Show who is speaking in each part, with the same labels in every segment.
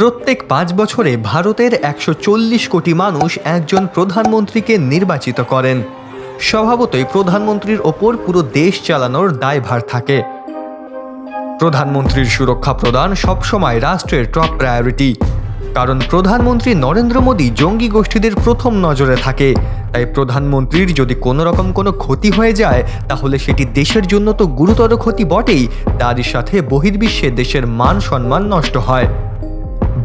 Speaker 1: প্রত্যেক পাঁচ বছরে ভারতের একশো চল্লিশ কোটি মানুষ একজন প্রধানমন্ত্রীকে নির্বাচিত করেন। স্বভাবতই প্রধানমন্ত্রীর ওপর পুরো দেশ চালানোর দায়ভার থাকে। প্রধানমন্ত্রীর সুরক্ষা প্রদান সবসময় রাষ্ট্রের টপ প্রায়োরিটি কারণ প্রধানমন্ত্রী নরেন্দ্র মোদী জঙ্গি গোষ্ঠীদের প্রথম নজরে থাকে। তাই প্রধানমন্ত্রীর যদি কোনো রকম কোনো ক্ষতি হয়ে যায়, তাহলে সেটি দেশের জন্য তো গুরুতর ক্ষতি বটেই। তারই সাথে বহির্বিশ্বে দেশের মান সম্মান নষ্ট হয়।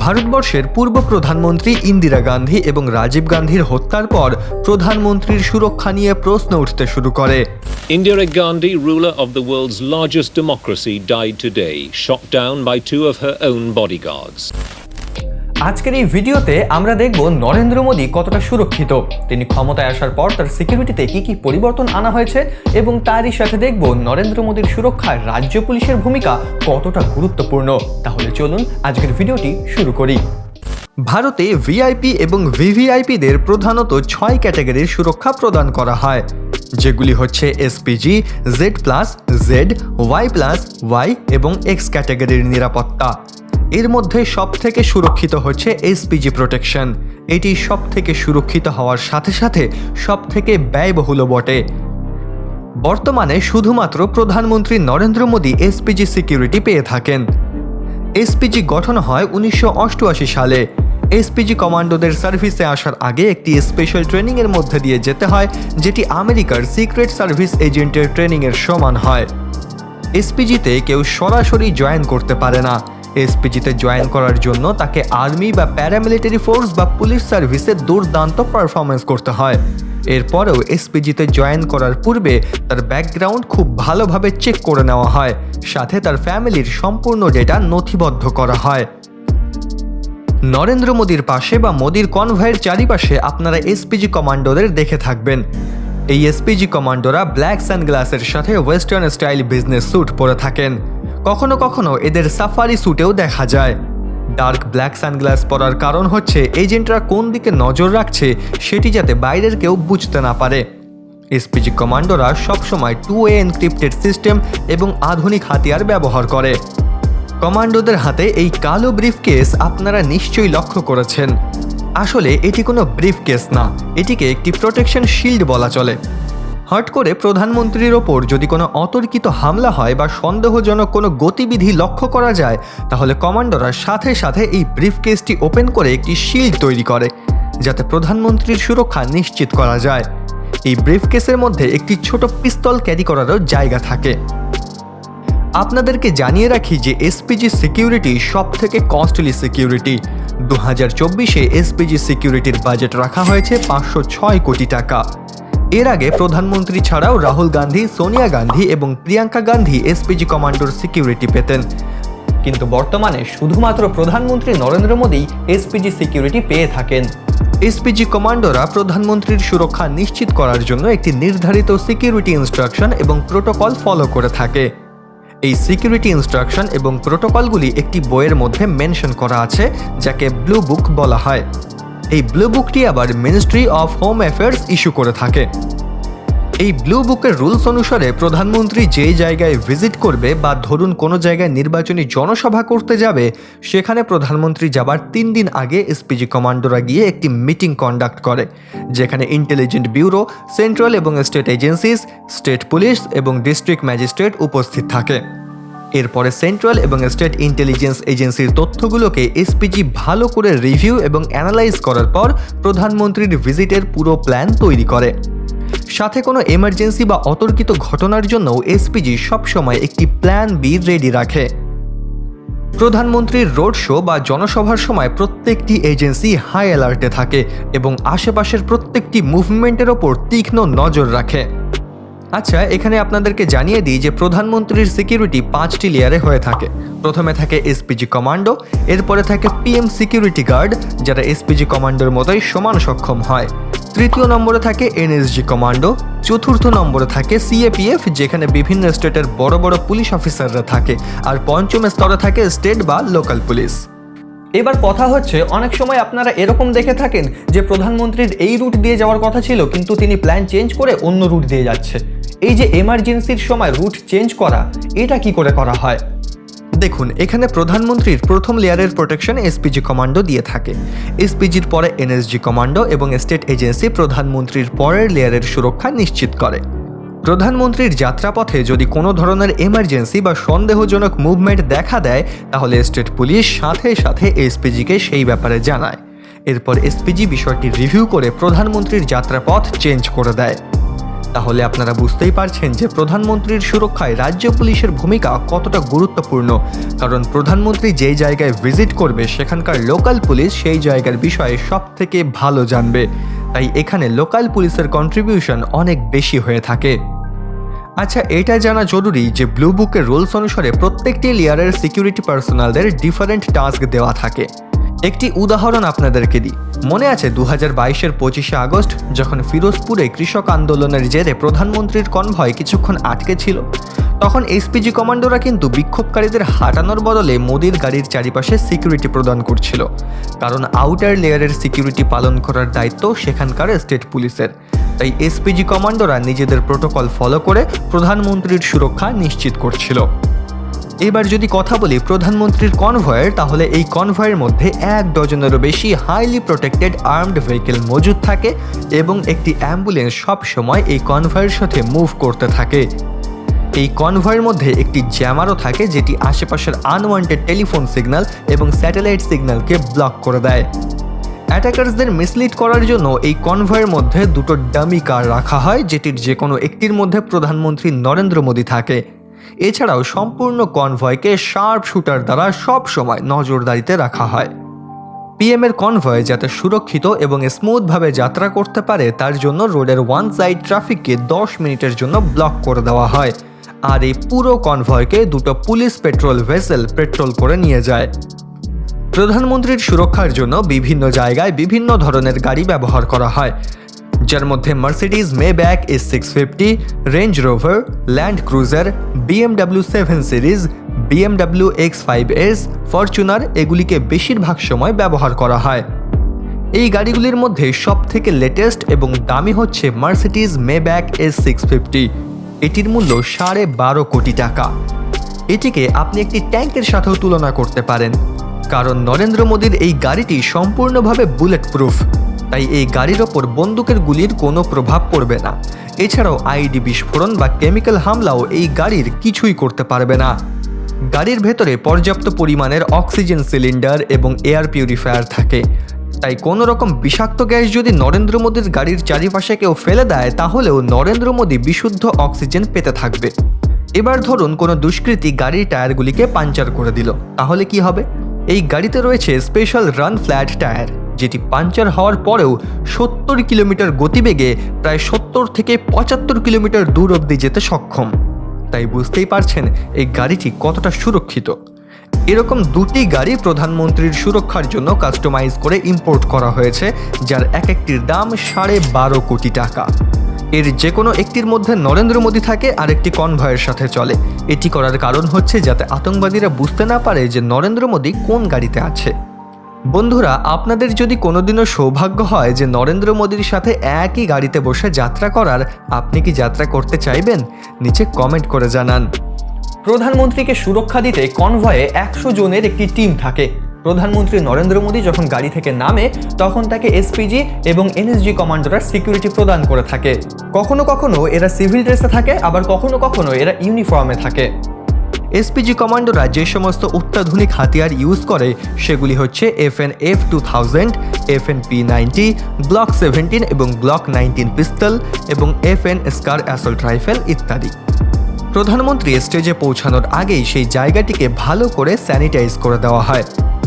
Speaker 1: ভারতবর্ষের পূর্ব প্রধানমন্ত্রী ইন্দিরা গান্ধী এবং রাজীব গান্ধীর হত্যার পর প্রধানমন্ত্রীর সুরক্ষা নিয়ে প্রশ্ন উঠতে শুরু করে।
Speaker 2: Indira Gandhi ruler of the world's largest democracy died today shot down by two of her own bodyguards
Speaker 1: আজকের এই ভিডিওতে আমরা দেখব নরেন্দ্র মোদী কতটা সুরক্ষিত। তিনি ক্ষমতায় আসার পর তার সিকিউরিটিতে কি কি পরিবর্তন আনা হয়েছে এবং তারই সাথে দেখব নরেন্দ্র মোদীর সুরক্ষায় রাজ্য পুলিশের ভূমিকা কতটা গুরুত্বপূর্ণ। তাহলে চলুন আজকের ভিডিওটি শুরু করি। ভারতে ভিআইপি এবং ভিভিআইপিদের প্রধানত ছয় ক্যাটাগরির সুরক্ষা প্রদান করা হয়। যেগুলি হচ্ছে SPG Z plus Z Y plus Y এবং এক্স ক্যাটাগরির নিরাপত্তা। এর মধ্যে সব থেকে সুরক্ষিত হচ্ছে এসপিজি প্রোটেকশন। এটি সব থেকে সুরক্ষিত হওয়ার সাথে সাথে সব থেকে ব্যয়বহুলও বটে। বর্তমানে শুধুমাত্র প্রধানমন্ত্রী নরেন্দ্র মোদী এসপিজি সিকিউরিটি পেয়ে থাকেন। এসপিজি গঠন হয় উনিশশো অষ্টআশি সালে। এসপিজি কমান্ডোদের সার্ভিসে আসার আগে একটি স্পেশাল ট্রেনিংয়ের মধ্যে দিয়ে যেতে হয়, যেটি আমেরিকার সিক্রেট সার্ভিস এজেন্টের ট্রেনিংয়ের সমান হয়। এসপিজিতে কেউ সরাসরি জয়েন করতে পারে না। এসপিজিতে জয়েন করার জন্য তাকে আর্মি বা প্যারামিলিটারি ফোর্স বা পুলিশ সার্ভিসে দুর্দান্ত পারফরমেন্স করতে হয়। এরপরেও এসপিজিতে জয়েন করার পূর্বে তার ব্যাকগ্রাউন্ড খুব ভালোভাবে চেক করে নেওয়া হয়। সাথে তার ফ্যামিলির সম্পূর্ণ ডেটা নথিবদ্ধ করা হয়। নরেন্দ্র মোদীর পাশে বা মোদীর কনভয়ের চারিপাশে আপনারা এসপিজি কমান্ডোদের দেখে থাকবেন। এই এসপিজি কমান্ডোরা ব্ল্যাক সানগ্লাসের সাথে ওয়েস্টার্ন স্টাইল বিজনেস স্যুট পরে থাকেন। কখনো কখনো এদের সাফারি স্যুটেও দেখা যায়। ডার্ক ব্ল্যাক সানগ্লাস পরার কারণ হচ্ছে, এজেন্টরা কোন দিকে নজর রাখছে সেটি যাতে বাইরের কেউ বুঝতে না পারে। এসপিজি কমান্ডোরা সবসময় টু ওয়ে এনক্রিপ্টেড সিস্টেম এবং আধুনিক হাতিয়ার ব্যবহার করে। কমান্ডোদের হাতে এই কালো ব্রিফকেস আপনারা নিশ্চয়ই লক্ষ্য করেছেন। আসলে এটি কোনো ব্রিফকেস না, এটিকে একটি প্রোটেকশন শিল্ড বলা চলে। হট করে প্রধানমন্ত্রীর ওপর যদি কোনো অতর্কিত হামলা হয় বা সন্দেহজনক কোনো গতিবিধি লক্ষ্য করা যায়, তাহলে কমান্ডোরা সাথে সাথে এই ব্রিফকেসটি ওপেন করে একটি শিল্ড তৈরি করে, যাতে প্রধানমন্ত্রীর সুরক্ষা নিশ্চিত করা যায়। এই ব্রিফকেসের মধ্যে একটি ছোট পিস্তল ক্যারি করারও জায়গা থাকে। আপনাদেরকে জানিয়ে রাখি যে এসপিজি সিকিউরিটি সব থেকে কস্টলি সিকিউরিটি। দু হাজার চব্বিশে এসপিজি সিকিউরিটির বাজেট রাখা হয়েছে পাঁচশো ছয় কোটি টাকা। এর আগে প্রধানমন্ত্রী ছাড়াও রাহুল গান্ধী, সোনিয়া গান্ধী এবং প্রিয়াঙ্কা গান্ধী এসপিজি কমান্ডোর সিকিউরিটি পেতেন। কিন্তু বর্তমানে শুধুমাত্র প্রধানমন্ত্রী নরেন্দ্র মোদী এসপিজি সিকিউরিটি পেয়ে থাকেন। এসপিজি কমান্ডোরা প্রধানমন্ত্রীর সুরক্ষা নিশ্চিত করার জন্য একটি নির্ধারিত সিকিউরিটি ইনস্ট্রাকশন এবং প্রোটোকল ফলো করে থাকে। এই সিকিউরিটি ইনস্ট্রাকশন এবং প্রোটোকলগুলি একটি বইয়ের মধ্যে মেনশন করা আছে, যাকে ব্লু বুক বলা হয়। এই ব্লু বুকটি আবার ministry of home affairs issue করে থাকে। এই ব্লু বুকের রুলস অনুসারে প্রধানমন্ত্রী যে জায়গায় ভিজিট করবে বা ধরুন কোনো জায়গায় নির্বাচনী জনসভা করতে যাবে, সেখানে প্রধানমন্ত্রী যাবার তিন দিন আগে এসপিজি কমান্ডোরা গিয়ে একটি মিটিং কন্ডাক্ট করে, যেখানে ইন্টেলিজেন্ট ব্যুরো সেন্ট্রাল এবং স্টেট এজেন্সিস স্টেট পুলিশ এবং ডিস্ট্রিক্ট ম্যাজিস্ট্রেট উপস্থিত থাকে। এরপরে সেন্ট্রাল এবং স্টেট ইন্টেলিজেন্স এজেন্সির তথ্যগুলোকে এসপিজি ভালো করে রিভিউ এবং অ্যানালাইজ করার পর প্রধানমন্ত্রীর ভিজিটের পুরো প্ল্যান তৈরি করে। সাথে কোনো এমার্জেন্সি বা অতর্কিত ঘটনার জন্য এসপিজি সবসময় একটি প্ল্যান বি রেডি রাখে। প্রধানমন্ত্রীর রোড শো বা জনসভার সময় প্রত্যেকটি এজেন্সি হাই অ্যালার্টে থাকে এবং আশেপাশের প্রত্যেকটি মুভমেন্টের ওপর তীক্ষ্ণ নজর রাখে। আচ্ছা এখানে আপনাদেরকে জানিয়ে দিই যে প্রধানমন্ত্রীর সিকিউরিটি পাঁচটি লেয়ারে হয়ে থাকে। প্রথমে থাকে এসপিজি কমান্ডো, এরপরে থাকে পিএম সিকিউরিটি গার্ড, যারা এসপিজি কমান্ডোর মতোই সমান সক্ষম হয়। তৃতীয় নম্বরে থাকে এনএসজি কমান্ডো, চতুর্থ নম্বরে থাকে সিএপিএফ যেখানে বিভিন্ন স্টেটের বড় বড় পুলিশ অফিসাররা থাকে, আর পঞ্চম স্তরে থাকে স্টেট বা লোকাল পুলিশ। এবার কথা হচ্ছে, অনেক সময় আপনারা এরকম দেখে থাকেন যে প্রধানমন্ত্রীর এই রুট দিয়ে যাওয়ার কথা ছিল, কিন্তু তিনি প্ল্যান চেঞ্জ করে অন্য রুট দিয়ে যাচ্ছে। এই যে এমার্জেন্সির সময় রুট চেঞ্জ করা, এটা কি করে করা হয়? দেখুন, এখানে প্রধানমন্ত্রীর প্রথম লেয়ারের প্রোটেকশন এসপিজি কমান্ডো দিয়ে থাকে। এসপিজির পরে এনএসজি কমান্ডো এবং স্টেট এজেন্সি প্রধানমন্ত্রীর পরের লেয়ারের সুরক্ষা নিশ্চিত করে। প্রধানমন্ত্রীর যাত্রাপথে যদি কোনো ধরনের এমার্জেন্সি বা সন্দেহজনক মুভমেন্ট দেখা দেয়, তাহলে স্টেট পুলিশ সাথে সাথে এসপিজিকে সেই ব্যাপারে জানায়। এরপর এসপিজি বিষয়টি রিভিউ করে প্রধানমন্ত্রীর যাত্রাপথ চেঞ্জ করে দেয়। তাহলে আপনারা বুঝতেই পারছেন যে প্রধানমন্ত্রীর সুরক্ষায় রাজ্য পুলিশের ভূমিকা কতটা গুরুত্বপূর্ণ। কারণ প্রধানমন্ত্রী যেই জায়গায় ভিজিট করবে, সেখানকার লোকাল পুলিশ সেই জায়গার বিষয়ে সব থেকে ভালো জানবে। তাই এখানে লোকাল পুলিশের কন্ট্রিবিউশন অনেক বেশি হয়ে থাকে। আচ্ছা এটা জানা জরুরি যে ব্লু বুকের রুলস অনুসারে প্রত্যেকটি লেয়ারের সিকিউরিটি পার্সোনালদের ডিফারেন্ট টাস্ক দেওয়া থাকে। একটি উদাহরণ আপনাদেরকে দিই। মনে আছে দু হাজার বাইশের পঁচিশে আগস্ট, যখন ফিরোজপুরে কৃষক আন্দোলনের জেরে প্রধানমন্ত্রীর কনভয় কিছুক্ষণ আটকে ছিল? তখন এসপিজি কমান্ডোরা কিন্তু বিক্ষোভকারীদের হাঁটানোর বদলে মোদির গাড়ির চারিপাশে সিকিউরিটি প্রদান করছিল। কারণ আউটার লেয়ারের সিকিউরিটি পালন করার দায়িত্ব সেখানকার স্টেট পুলিশের। তাই এসপিজি কমান্ডোরা নিজেদের প্রোটোকল ফলো করে প্রধানমন্ত্রীর সুরক্ষা নিশ্চিত করছিল। এবার যদি কথা বলি প্রধানমন্ত্রীর কনভয়ের তাহলে এই কনভয়ের মধ্যে এক ডজনেরও বেশি হাইলি প্রোটেক্টেড আর্মড ভেহিকেল মজুদ থাকে এবং একটি অ্যাম্বুলেন্স সব সময় এই কনভয়ের সাথে মুভ করতে থাকে। এই কনভয়ের মধ্যে একটি জ্যামারও থাকে, যেটি আশেপাশের আনওয়ান্টেড টেলিফোন সিগন্যাল এবং স্যাটেলাইট সিগন্যালকে ব্লক করে দেয়। অ্যাটাকার্সদের মিসলিড করার জন্য এই কনভয়ের মধ্যে দুটো ডামি কার রাখা হয়, যেটির যে কোনো একটির মধ্যে প্রধানমন্ত্রী নরেন্দ্র মোদী থাকে। এছাড়াও সম্পূর্ণ কনভয়কে শার্প শুটার দ্বারা সব সময় নজরদারিতে রাখা হয়। পিএম এর কনভয় যাতে সুরক্ষিত এবং স্মুথভাবে যাত্রা করতে পারে, তার জন্য রোডের ওয়ান সাইড ট্রাফিককে দশ মিনিটের জন্য ব্লক করে দেওয়া হয় আর এই পুরো কনভয়কে দুটো পুলিশ পেট্রোল ভেসেল পেট্রোল করে নিয়ে যায়। প্রধানমন্ত্রীর সুরক্ষার জন্য বিভিন্ন জায়গায় বিভিন্ন ধরনের গাড়ি ব্যবহার করা হয়। যার মধ্যে Mercedes Maybach S six fifty Range Rover Land Cruiser BMW seven series BMW X five S Fortuner এগুলিকে বেশিরভাগ সময় ব্যবহার করা হয়। এই গাড়িগুলির মধ্যে সব থেকে লেটেস্ট এবং দামি হচ্ছে Mercedes Maybach S six fifty এটির মূল্য সাড়ে বারো কোটি টাকা। এটিকে আপনি একটি ট্যাঙ্কের সাথেও তুলনা করতে পারেন। কারণ নরেন্দ্র মোদীর এই গাড়িটি সম্পূর্ণভাবে বুলেট প্রুফ তাই এই গাড়ির ওপর বন্দুকের গুলির কোনো প্রভাব পড়বে না। এছাড়াও আইডি বিস্ফোরণ বা কেমিক্যাল হামলাও এই গাড়ির কিছুই করতে পারবে না। গাড়ির ভেতরে পর্যাপ্ত পরিমাণের অক্সিজেন সিলিন্ডার এবং এয়ার পিউরিফায়ার থাকে। তাই কোনো রকম বিষাক্ত গ্যাস যদি নরেন্দ্র মোদীর গাড়ির চারিপাশে কেউ ফেলে দেয়, তাহলেও নরেন্দ্র মোদী বিশুদ্ধ অক্সিজেন পেতে থাকবে। এবার ধরুন কোনো দুষ্কৃতী গাড়ির টায়ারগুলিকে পাঞ্চার করে দিল। তাহলে কি হবে? এই গাড়িতে রয়েছে স্পেশাল রান ফ্ল্যাট টায়ার। যেটি পাঞ্চার হওয়ার পরেও সত্তর কিলোমিটার গতিবেগে প্রায় সত্তর থেকে পঁচাত্তর কিলোমিটার দূর অবধি যেতে সক্ষম। তাই বুঝতেই পারছেন এই গাড়িটি কতটা সুরক্ষিত। এরকম দুটি গাড়ি প্রধানমন্ত্রীর সুরক্ষার জন্য কাস্টমাইজ করে ইম্পোর্ট করা হয়েছে, যার এক একটির দাম সাড়ে বারো কোটি টাকা। এর যে কোনো একটির মধ্যে নরেন্দ্র মোদী থাকে আর একটি কনভয়ের সাথে চলে। এটি করার কারণ হচ্ছে যাতে আতঙ্কবাদীরা বুঝতে না পারে যে নরেন্দ্র মোদী কোন গাড়িতে আছে। বন্ধুরা, আপনাদের যদি কোনোদিনও সৌভাগ্য হয় যে নরেন্দ্র মোদীর সাথে একই গাড়িতে বসে যাত্রা করার, আপনি কি যাত্রা করতে চাইবেন? নিচে কমেন্ট করে জানান। প্রধানমন্ত্রীকে সুরক্ষা দিতে কনভয়ে একশো জনের একটি টিম থাকে। প্রধানমন্ত্রী নরেন্দ্র মোদী যখন গাড়ি থেকে নামে, তখন তাকে এসপিজি এবং এনএসজি কমান্ডোরা সিকিউরিটি প্রদান করে থাকে। কখনো কখনো এরা সিভিল ড্রেসে থাকে, আবার কখনো কখনো এরা ইউনিফর্মে থাকে। এসপিজি কমান্ডোরা যে সমস্ত অত্যাধুনিক হাতিয়ার ইউজ করে। সেগুলি হচ্ছে F N F two thousand F N P ninety Glock seventeen এবং গ্লক নাইনটিন পিস্তল এবং F N SCAR assault rifle ইত্যাদি। প্রধানমন্ত্রী স্টেজে পৌঁছানোর আগেই সেই জায়গাটিকে ভালো করে স্যানিটাইজ করে দেওয়া হয়।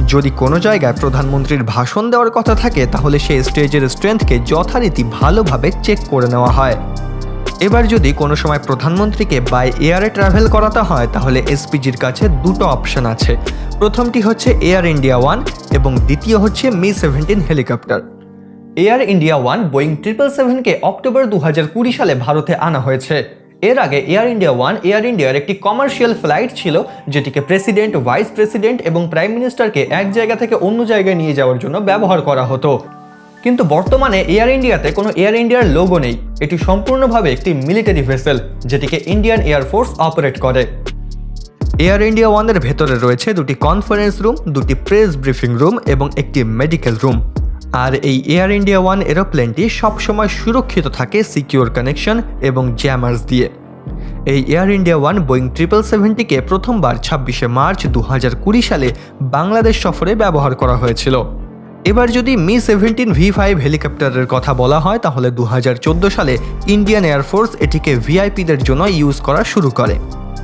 Speaker 1: যদি কোনো জায়গায় প্রধানমন্ত্রীর ভাষণ দেওয়ার কথা থাকে, তাহলে সেই স্টেজের স্ট্রেংথকে যথারীতি ভালোভাবে চেক করে নেওয়া হয়। এবার যদি কোনো সময় প্রধানমন্ত্রীকে বাই এয়ারে ট্রাভেল করাতে হয়, তাহলে এসপিজির কাছে দুটো অপশন আছে। প্রথমটি হচ্ছে এয়ার ইন্ডিয়া ওয়ান এবং দ্বিতীয় হচ্ছে Mi seventeen helicopter Air India one Boeing triple সেভেনকে October দু কুড়ি সালে ভারতে আনা হয়েছে। এর আগে এয়ার ইন্ডিয়া ওয়ান এয়ার ইন্ডিয়ার একটি কমার্শিয়াল ফ্লাইট ছিল, যেটিকে প্রেসিডেন্ট ভাইস প্রেসিডেন্ট এবং প্রাইম মিনিস্টারকে এক জায়গা থেকে অন্য জায়গায় নিয়ে যাওয়ার জন্য ব্যবহার করা হতো। কিন্তু বর্তমানে এয়ার ইন্ডিয়াতে কোনো এয়ার ইন্ডিয়ার লোগো নেই। এটি সম্পূর্ণভাবে একটি মিলিটারি ভেসেল যেটিকে ইন্ডিয়ান এয়ারফোর্স অপারেট করে। এয়ার ইন্ডিয়া ওয়ানের ভেতরে রয়েছে দুটি কনফারেন্স রুম দুটি প্রেস ব্রিফিং রুম এবং একটি মেডিকেল রুম আর এই এয়ার ইন্ডিয়া ওয়ান এরোপ্লেনটি সবসময় সুরক্ষিত থাকে সিকিউর কানেকশন এবং জ্যামার্স দিয়ে। এই Air India one Boeing triple সেভেনটিকে প্রথমবার ছাব্বিশে মার্চ দু হাজার কুড়ি সালে বাংলাদেশ সফরে ব্যবহার করা হয়েছিল। এবার যদি মি সেভেন্টিন ভি ফাইভ হেলিকপ্টারের কথা বলা হয়, তাহলে দু হাজার চোদ্দ সালে ইন্ডিয়ান এয়ারফোর্স এটিকে ভিআইপিদের জন্য ইউজ করা শুরু করে।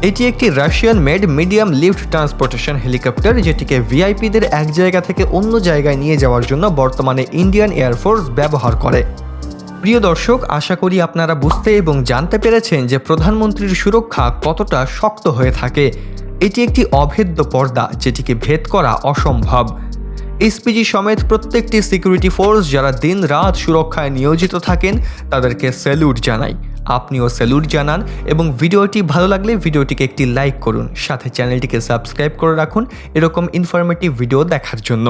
Speaker 1: এটি একটি Russian made medium lift transportation helicopter, যেটিকে ভিআইপিদের এক জায়গা থেকে অন্য জায়গায় নিয়ে যাওয়ার জন্য বর্তমানে ইন্ডিয়ান এয়ারফোর্স ব্যবহার করে। প্রিয় দর্শক, আশা করি আপনারা বুঝতে এবং জানতে পেরেছেন যে প্রধানমন্ত্রীর সুরক্ষা কতটা শক্ত হয়ে থাকে। এটি একটি অভেদ্য পর্দা, যেটিকে ভেদ করা অসম্ভব। এসপিজি সমেত প্রত্যেকটি সিকিউরিটি ফোর্স যারা দিন রাত সুরক্ষায় নিয়োজিত থাকেন, তাদেরকে স্যালুট জানাই। আপনিও স্যালুট জানান এবং ভিডিওটি ভালো লাগলে ভিডিওটিকে একটি লাইক করুন। সাথে চ্যানেলটিকে সাবস্ক্রাইব করে রাখুন। এরকম ইনফরমেটিভ ভিডিও দেখার জন্য।